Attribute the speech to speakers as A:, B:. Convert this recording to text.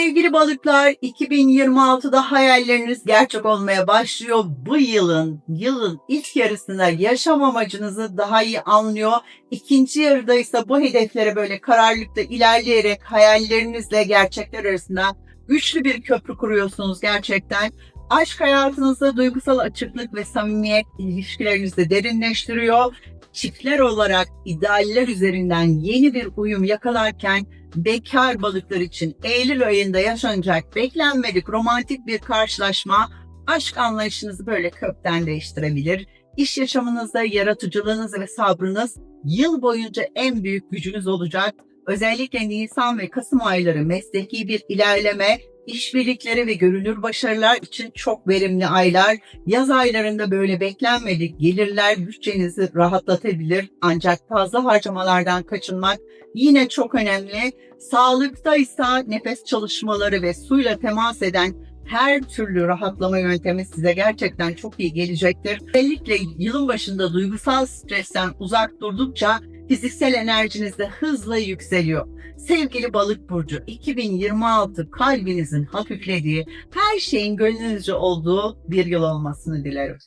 A: Sevgili balıklar, 2026'da hayalleriniz gerçek olmaya başlıyor. Bu yılın, yılın ilk yarısında yaşam amacınızı daha iyi anlıyor. İkinci yarıda ise bu hedeflere böyle kararlılıkla ilerleyerek hayallerinizle gerçekler arasında güçlü bir köprü kuruyorsunuz gerçekten. Aşk hayatınızda duygusal açıklık ve samimiyet ilişkilerinizi derinleştiriyor. Çiftler olarak idealler üzerinden yeni bir uyum yakalarken bekar balıklar için Eylül ayında yaşanacak beklenmedik romantik bir karşılaşma aşk anlayışınızı böyle kökten değiştirebilir. İş yaşamınızda yaratıcılığınız ve sabrınız yıl boyunca en büyük gücünüz olacak. Özellikle Nisan ve Kasım ayları mesleki bir ilerleme, işbirlikleri ve görünür başarılar için çok verimli aylar. Yaz aylarında böyle beklenmedik gelirler bütçenizi rahatlatabilir ancak fazla harcamalardan kaçınmak yine çok önemli. Sağlıkta ise nefes çalışmaları ve suyla temas eden her türlü rahatlama yöntemi size gerçekten çok iyi gelecektir. Özellikle yılın başında duygusal stresten uzak durdukça fiziksel enerjiniz de hızla yükseliyor. Sevgili balık burcu 2026 kalbinizin hafiflediği, her şeyin gönlünüzce olduğu bir yıl olmasını dilerim.